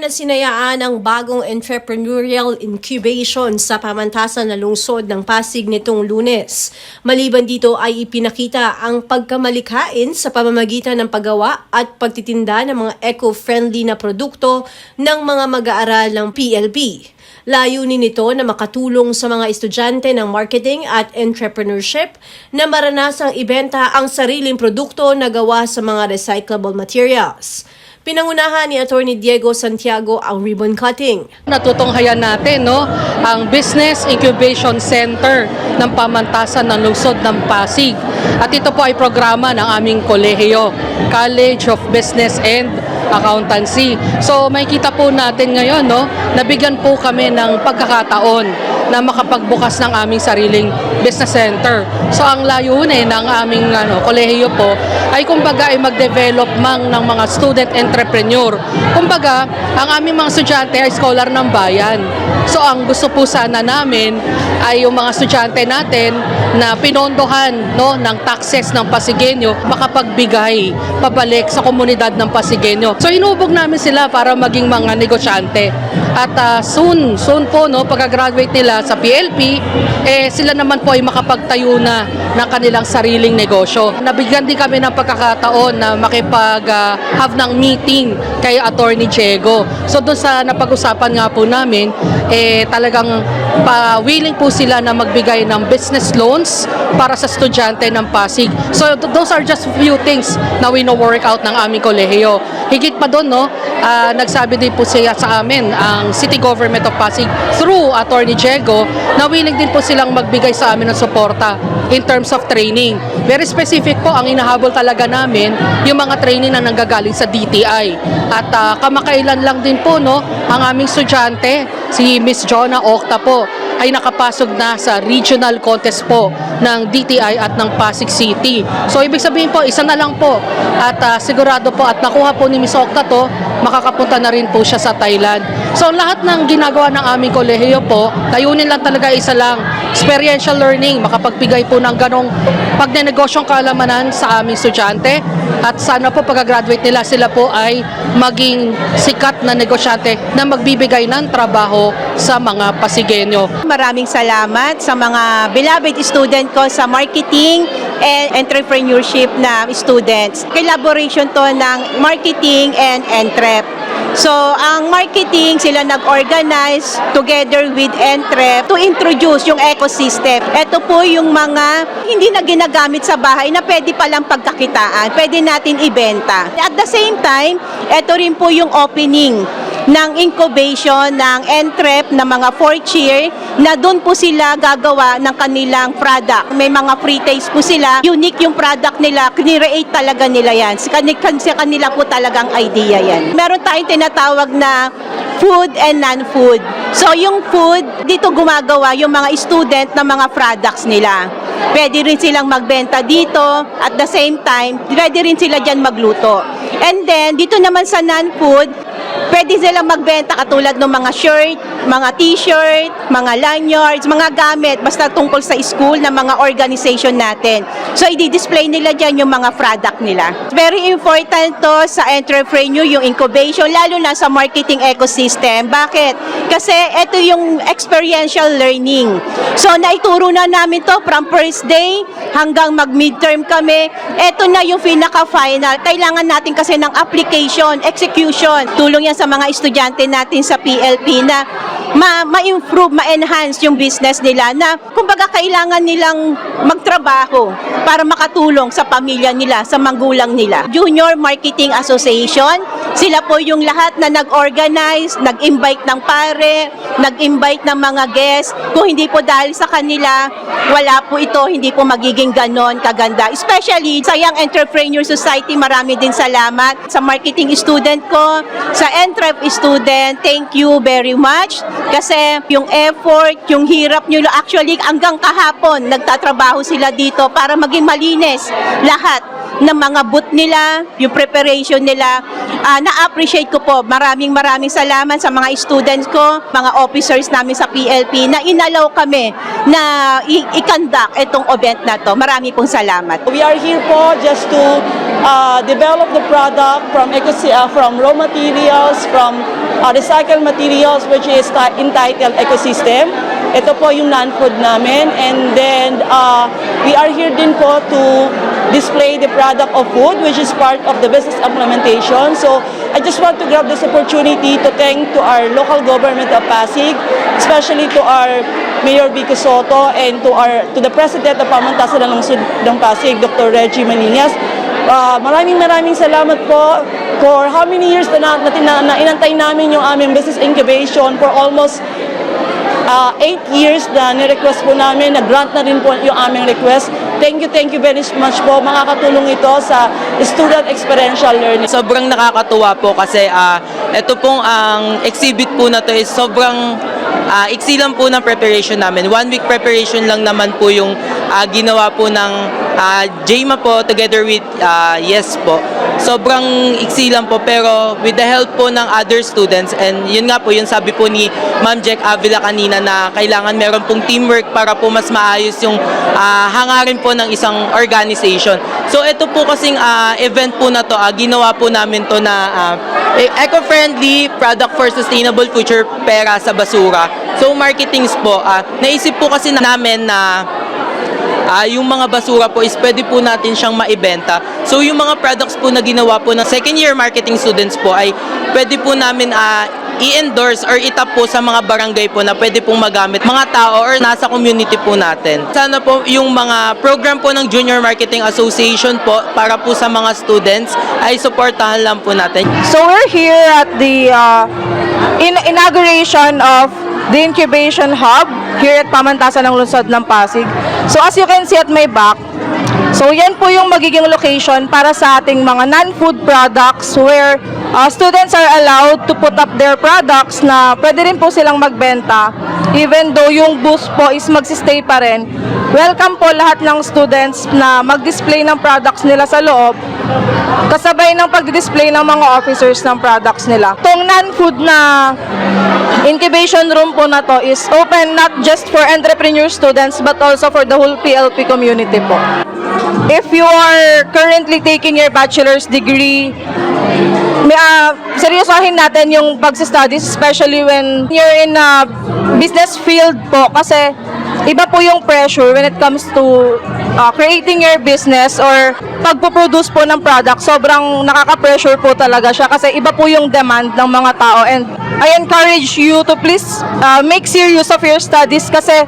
na sinayaan ang bagong entrepreneurial incubation sa pamantasan na lungsod ng Pasig nitong lunes. Maliban dito ay ipinakita ang pagkamalikhain sa pamamagitan ng paggawa at pagtitinda ng mga eco-friendly na produkto ng mga mag-aaral ng PLP. Layunin nito na makatulong sa mga estudyante ng marketing at entrepreneurship na maranasang ibenta ang sariling produkto na gawa sa mga recyclable materials. Pinangunahan ni Attorney Diego Santiago ang ribbon cutting. Natutunghayan natin no, ang Business Incubation Center ng pamantasan ng lungsod ng Pasig. At ito po ay programa ng aming kolehiyo, College of Business and Accountancy. So makikita po natin ngayon no, nabigyan po kami ng pagkakataon na makapagbukas ng aming sariling business center. So ang layunin ng aming ano, kolehiyo po ay kumbaga ay mag-develop mang ng mga student entrepreneur. Kumbaga, ang aming mga estudyante ay scholar ng bayan. So ang gusto po sana namin ay yung mga estudyante natin na pinondohan no, ng taxes ng Pasigueño makapagbigay pabalik sa komunidad ng Pasigueño. So inubog namin sila para maging mga negosyante. At ah, soon, soon po no, pagka-graduate nila sa PLP, eh sila naman po ay makapagtayo na ng kanilang sariling negosyo. Nabigyan din kami ng pagkakataon na makipag ah, have ng meeting kay Attorney Diego. So doon sa napag-usapan nga po namin, eh talagang pa willing po sila na magbigay ng business loans para sa estudyante ng Pasig. So th- those are just few things na we know work out ng aming kolehiyo. Higit pa doon, no, ah, nagsabi din po siya sa amin, ang City Government of Pasig through Attorney Diego, na willing din po silang magbigay sa amin ng suporta in terms of training. Very specific po, ang inahabol talaga namin, yung mga training na nanggagaling sa DTI. At ah, kamakailan lang din po, no, ang aming estudyante, si Miss Jonah Octa po, ay nakapasok na sa regional contest po ng DTI at ng Pasig City. So ibig sabihin po, isa na lang po at ah, sigurado po at nakuha po ni Miss Octa to, makakapunta na rin po siya sa Thailand. So lahat ng ginagawa ng aming kolehiyo po, layunin lang talaga isa lang, experiential learning, makapagbigay po ng ganong pagnenogosyong kalamanan sa aming estudyante at sana po pagka-graduate nila sila po ay maging sikat na negosyante na magbibigay ng trabaho sa mga Pasigenyo. Maraming salamat sa mga beloved student ko sa marketing and entrepreneurship na students. Collaboration to ng marketing and entrep. So, ang marketing, sila nag-organize together with Entrep to introduce yung ecosystem. Ito po yung mga hindi na ginagamit sa bahay na pwede palang pagkakitaan, pwede natin ibenta. At the same time, ito rin po yung opening ng incubation ng Entrep na mga fourth year na doon po sila gagawa ng kanilang product. May mga free taste po sila. Unique yung product nila. Kinirate talaga nila yan. Sa kanila po talagang idea yan. Meron tayong tinatawag na food and non-food. So yung food, dito gumagawa yung mga student ng mga products nila. Pwede rin silang magbenta dito. At the same time, pwede rin sila dyan magluto. And then, dito naman sa non-food, pwede silang magbenta katulad ng mga shirt, mga t-shirt, mga lanyards, mga gamit, basta tungkol sa school na mga organization natin. So, i-display nila dyan yung mga product nila. Very important to sa entrepreneur, yung incubation, lalo na sa marketing ecosystem. Bakit? Kasi ito yung experiential learning. So, naituro na namin to from first day hanggang mag-midterm kami. Ito na yung pinaka-final. Kailangan natin kasi ng application, execution. Tulong yan sa mga estudyante natin sa PLP na ma- ma-improve, ma-enhance yung business nila na kumbaga kailangan nilang magtrabaho para makatulong sa pamilya nila, sa magulang nila. Junior Marketing Association, sila po yung lahat na nag-organize, nag-invite ng pare, nag-invite ng mga guests. Kung hindi po dahil sa kanila, wala po ito, hindi po magiging ganon kaganda. Especially sa Young Entrepreneur Society, marami din salamat. Sa marketing student ko, sa Entrep student, thank you very much. Kasi yung effort, yung hirap nyo, actually hanggang kahapon, nagtatrabaho sila dito para maging malinis lahat ng mga booth nila, yung preparation nila. Ah, na-appreciate ko po. Maraming maraming salamat sa mga students ko, mga officers namin sa PLP na inalaw kami na i-conduct itong event na to. Marami pong salamat. We are here po just to uh, develop the product from uh, from raw materials, from uh, recycled materials, which is ti- entitled ecosystem. Ito po yung non-food namin. And then, uh, we are here din po to display the product of food, which is part of the business implementation. So, I just want to grab this opportunity to thank to our local government of Pasig, especially to our Mayor Vico Soto and to our to the President of Pamantasan ng Lungsod ng Pasig, Dr. Reggie Maninas. Uh, maraming maraming salamat po for how many years na, na, na, na inantay namin yung aming business incubation for almost uh, eight years na ni-request po namin, nag-grant na rin po yung aming request. Thank you, thank you very much po. Makakatulong ito sa student experiential learning. Sobrang nakakatuwa po kasi ah, ito pong ang exhibit po na to is sobrang ah, iksi po ng preparation namin. One week preparation lang naman po yung ah, ginawa po ng ah, JMA po together with ah, Yes po. Sobrang iksi lang po pero with the help po ng other students and yun nga po yung sabi po ni Ma'am Jack Avila kanina na kailangan meron pong teamwork para po mas maayos yung ah, hangarin po ng isang organization. So ito po kasing ah, event po na to, ah, ginawa po namin to na e- eco-friendly product for sustainable future pera sa basura. So marketings po, ah, naisip po kasi namin na Ah, yung mga basura po is pwede po natin siyang maibenta. So yung mga products po na ginawa po ng second year marketing students po ay pwede po namin ah, i-endorse or itap po sa mga barangay po na pwede pong magamit mga tao or nasa community po natin. Sana po yung mga program po ng Junior Marketing Association po para po sa mga students ay suportahan lang po natin. So we're here at the uh, in inauguration of the incubation hub here at Pamantasan ng Lungsod ng Pasig. So as you can see at my back, so yan po yung magiging location para sa ating mga non-food products where uh, students are allowed to put up their products na pwede rin po silang magbenta even though yung booth po is magsistay pa rin. Welcome po lahat ng students na mag-display ng products nila sa loob kasabay ng pag-display ng mga officers ng products nila. Tong non-food na incubation room po na to is open not just for entrepreneur students but also for the whole PLP community po. If you are currently taking your bachelor's degree, may, ah, seryosohin natin yung pag-studies especially when you're in a business field po kasi iba po yung pressure when it comes to ah, creating your business or pagpo-produce po ng product, sobrang nakaka-pressure po talaga siya kasi iba po yung demand ng mga tao and I encourage you to please ah, make serious of your studies kasi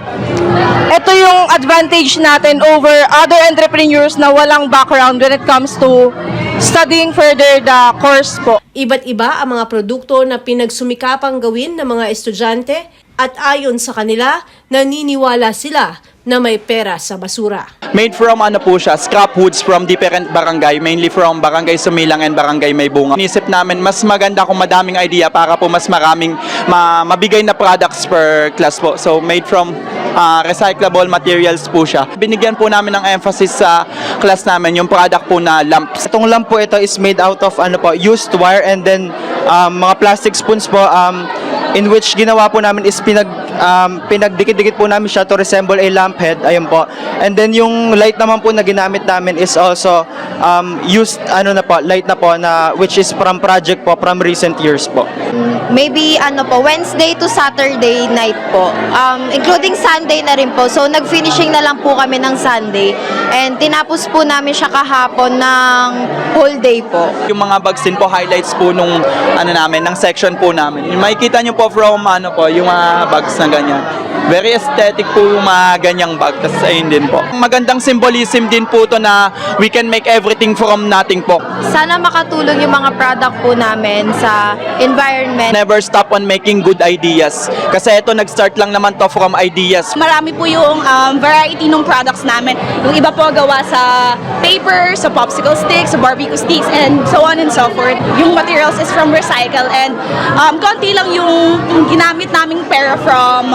ito yung advantage natin over other entrepreneurs na walang background when it comes to studying further the course po. Iba't iba ang mga produkto na pinagsumikapang gawin ng mga estudyante at ayon sa kanila, naniniwala sila na may pera sa basura. Made from ano po siya, scrap woods from different barangay, mainly from barangay Sumilang and barangay Maybunga. Inisip namin, mas maganda kung madaming idea para po mas maraming ma- mabigay na products per class po. So made from ah, recyclable materials po siya. Binigyan po namin ng emphasis sa class namin yung product po na lamps. Itong lamp po ito is made out of ano po, used wire and then um, mga plastic spoons po um, in which ginawa po namin is pinag um, pinagdikit-dikit po namin siya to resemble a lamp head. Ayun po. And then yung light naman po na ginamit namin is also um, used ano na po, light na po na which is from project po from recent years po. maybe ano po, Wednesday to Saturday night po. Um, including Sunday na rin po. So, nag-finishing na lang po kami ng Sunday. And tinapos po namin siya kahapon ng whole day po. Yung mga bags din po, highlights po nung ano namin, ng section po namin. Makikita nyo po from ano po, yung mga bags na ganyan. Very aesthetic po yung mga ganyang bag. Tapos ayun din po. Magandang symbolism din po to na we can make everything from nothing po. Sana makatulong yung mga product po namin sa environment. Never stop on making good ideas. Kasi ito nag-start lang naman to from ideas. Marami po yung um, variety ng products namin. Yung iba po gawa sa paper, sa popsicle sticks, sa barbecue sticks, and so on and so forth. Yung materials is from recycle and um, konti lang yung, ginamit naming pera from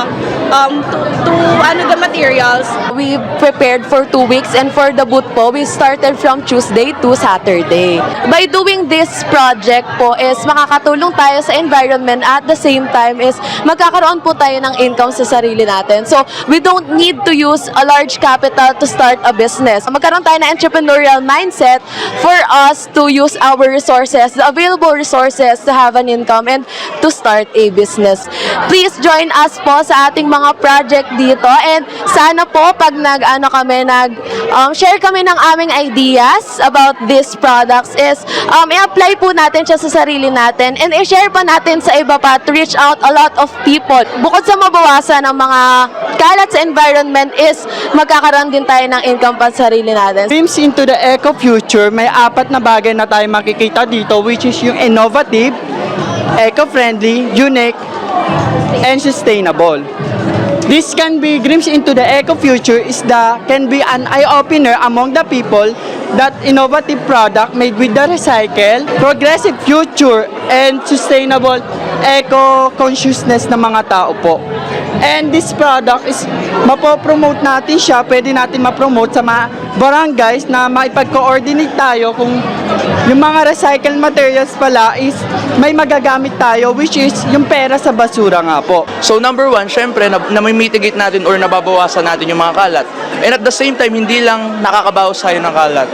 um, to, to ano the materials. We prepared for two weeks and for the boot po, we started from Tuesday to Saturday. By doing this project po is makakatulong tayo sa environment at the same time is magkakaroon po tayo ng income sa sarili natin. So, we don't need to use a large capital to start a business. Magkaroon tayo ng entrepreneurial mindset for us to use our resources, the available resources to have an income and to start a business. Please join us po sa ating mga project dito and sana po pag nag ano kami nag um, share kami ng aming ideas about these products is um, i-apply po natin siya sa sarili natin and i-share pa natin sa iba pa to reach out a lot of people. Bukod sa mabawasan ng mga kalat sa environment is magkakaroon din tayo ng income pa sa sarili natin. Dreams into the eco future, may apat na bagay na tayo makikita dito which is yung innovative, eco-friendly, unique, and sustainable. This can be glimpse into the eco future is the can be an eye opener among the people that innovative product made with the recycle, progressive future and sustainable eco consciousness ng mga tao po. And this product is mapopromote natin siya, pwede natin ma-promote sa mga barangays na maipag-coordinate tayo kung yung mga recycled materials pala is may magagamit tayo which is yung pera sa basura nga po. So number one, syempre, na, na mitigate natin or nababawasan natin yung mga kalat. And at the same time, hindi lang nakakabawas tayo ng kalat.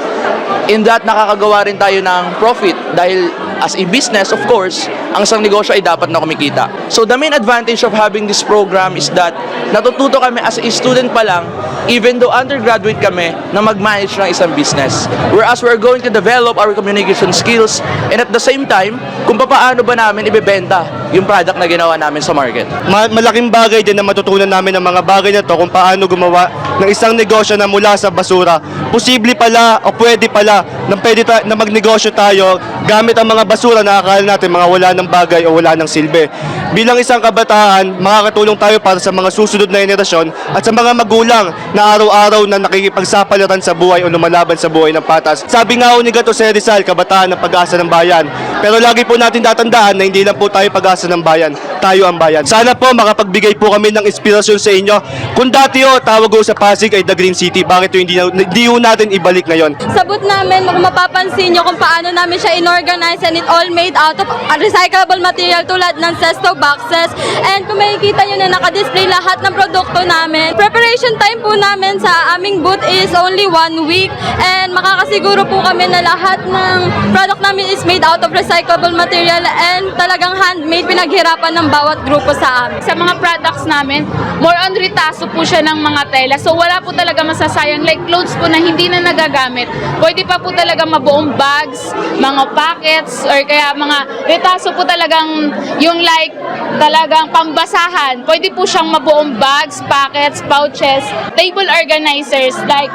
In that, nakakagawa rin tayo ng profit dahil as a business, of course, ang isang negosyo ay dapat na kumikita. So the main advantage of having this program is that natututo kami as a student pa lang, even though undergraduate kami, na mag-manage ng isang business. Whereas we're going to develop our communication skills and at the same time, kung paano ba namin ibebenta yung product na ginawa namin sa market. Ma- malaking bagay din na matutunan namin ng mga bagay na to kung paano gumawa ng isang negosyo na mula sa basura. Posible pala o pwede pala na, pwede ta- na magnegosyo tayo gamit ang mga basura na akala natin mga wala ng bagay o wala ng silbi. Bilang isang kabataan, makakatulong tayo para sa mga susunod na henerasyon at sa mga magulang na araw-araw na nakikipagsapalaran sa buhay o lumalaban sa buhay ng patas. Sabi nga ho ni Gato Rizal, kabataan ng pag-asa ng bayan. Pero lagi po natin tatandaan na hindi lang po tayo pag-asa ng bayan, tayo ang bayan. Sana po makapagbigay po kami ng inspirasyon sa inyo. Kung dati ho, tawag ho sa Pasig ay The Green City, bakit ho hindi, hindi ho natin ibalik ngayon? Sabot namin, kung mapapansin nyo kung paano namin siya inorganize and it all made out of recyclable material tulad ng cesto boxes. And kung makikita nyo na nakadisplay lahat ng produkto namin, preparation time po namin sa aming booth is only one week and makakasiguro po kami na lahat ng product namin is made out of recyclable material and talagang handmade pinaghirapan ng bawat grupo sa amin. Sa mga products namin, more on ritaso po siya ng mga tela. So wala po talaga masasayang like clothes po na hindi na nagagamit. Pwede pa po talaga mabuong bags, mga pockets, or kaya mga ritaso po talagang yung like talagang pambasahan. Pwede po siyang mabuong bags, pockets, pouches, table organizers like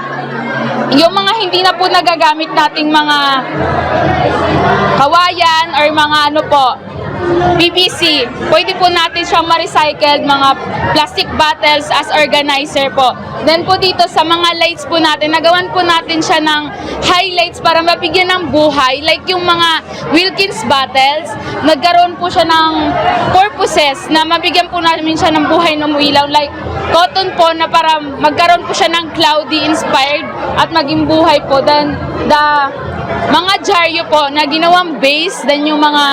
yung mga hindi na po nagagamit nating mga kawayan or mga ano po, PVC. Pwede po natin siyang ma-recycled mga plastic bottles as organizer po. Then po dito sa mga lights po natin, nagawan po natin siya ng highlights para mabigyan ng buhay. Like yung mga Wilkins bottles, nagkaroon po siya ng purposes na mabigyan po namin siya ng buhay na umuilaw. Like cotton po na para magkaroon po siya ng cloudy inspired at maging buhay po. Then the mga jaryo po na ginawang base, then yung mga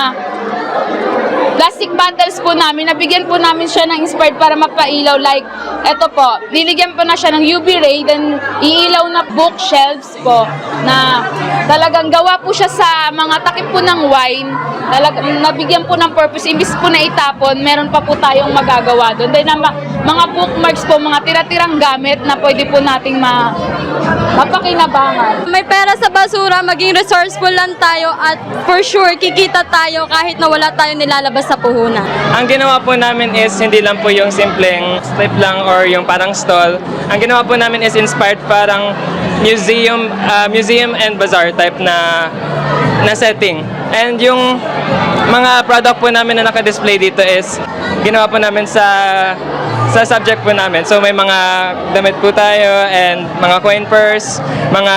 plastic bottles po namin, nabigyan po namin siya ng inspired para mapailaw. Like, eto po, niligyan po na siya ng UV ray, then iilaw na bookshelves po na talagang gawa po siya sa mga takip po ng wine. Talagang nabigyan po ng purpose. Imbis po na itapon, meron pa po tayong magagawa doon. Then, mga bookmarks po, mga tira-tirang gamit na pwede po nating ma mapakinabangan. May pera sa basura, maging resourceful lang tayo at for sure kikita tayo kahit na wala tayo nilalabas sa puhunan. Ang ginawa po namin is hindi lang po yung simpleng strip lang or yung parang stall. Ang ginawa po namin is inspired parang museum uh, museum and bazaar type na na setting. And yung mga product po namin na naka-display dito is ginawa po namin sa sa subject po namin. So may mga damit po tayo and mga coin purse, mga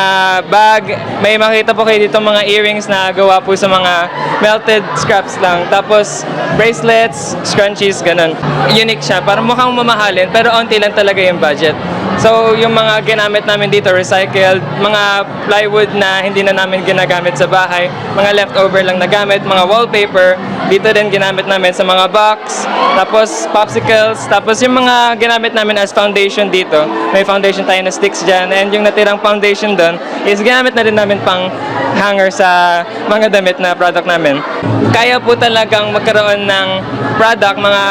bag. May makita po kayo dito mga earrings na gawa po sa mga melted scraps lang. Tapos bracelets, scrunchies, ganun. Unique siya. Parang mukhang mamahalin pero onti lang talaga yung budget. So, yung mga ginamit namin dito, recycled, mga plywood na hindi na namin ginagamit sa bahay, mga leftover lang na gamit, mga wallpaper, dito din ginamit namin sa mga box, tapos popsicles, tapos yung mga ginamit namin as foundation dito, may foundation tayo na sticks dyan, and yung natirang foundation doon is ginamit na rin namin pang hanger sa mga damit na product namin. Kaya po talagang magkaroon ng product, mga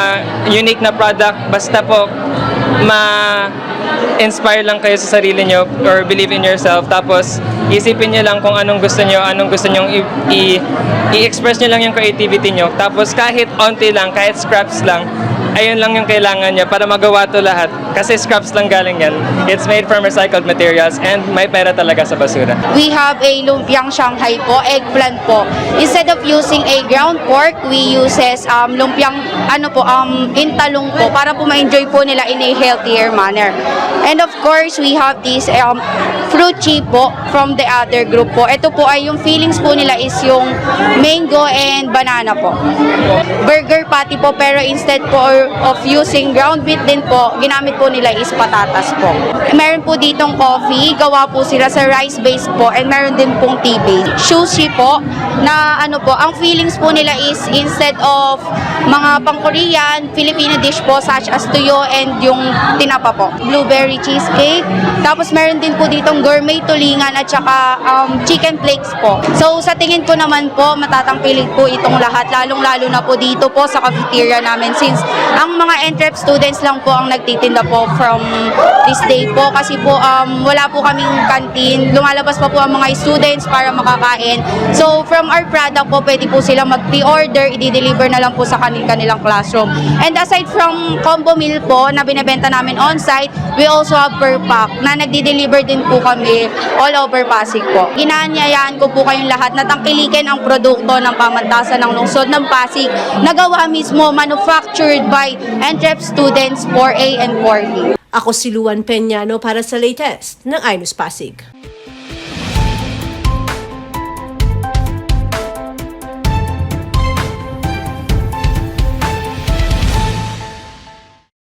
unique na product, basta po ma inspire lang kayo sa sarili nyo or believe in yourself. Tapos isipin nyo lang kung anong gusto nyo anong gusto nyo i-express nyo lang yung creativity nyo. Tapos kahit onti lang kahit scraps lang ayun lang yung kailangan nyo para magawa to lahat kasi scraps lang galing yan it's made from recycled materials and may pera talaga sa basura We have a lumpiang Shanghai po, eggplant po. Instead of using a ground pork, we uses um, lumpiang ano po, um, intalong po para po ma-enjoy po nila in a healthier manner. And of course, we have this um, fruit chip po from the other group po. Ito po ay yung feelings po nila is yung mango and banana po. Burger patty po pero instead po of using ground beef din po, ginamit po nila is patatas po. Meron po ditong coffee, gawa po sila sa rice base po and meron din pong tea base. Sushi po na ano po, ang feelings po nila is instead of mga pang-Korean, Filipino dish po such as tuyo and yung tinapa po. Blueberry cheesecake. Tapos meron din po ditong gourmet tulingan at saka um, chicken flakes po. So sa tingin ko naman po, matatangkilik po itong lahat, lalong-lalo na po dito po sa cafeteria namin since ang mga entrep students lang po ang nagtitinda po from this day po kasi po um, wala po kaming canteen, lumalabas pa po ang mga students para makakain. So from our product po, pwede po sila mag-pre-order, i-deliver na lang po sa kanil kanilang classroom. And aside from combo meal po na binebenta namin on-site, we also have per pack na nagdi-deliver din po kami all over Pasig po. Ginanyayaan ko po kayong lahat na tangkilikin ang produkto ng pamantasan ng lungsod ng Pasig na gawa mismo manufactured by Entrep students 4A and 4B. Ako si Luan Peñano para sa latest ng Ainus Pasig.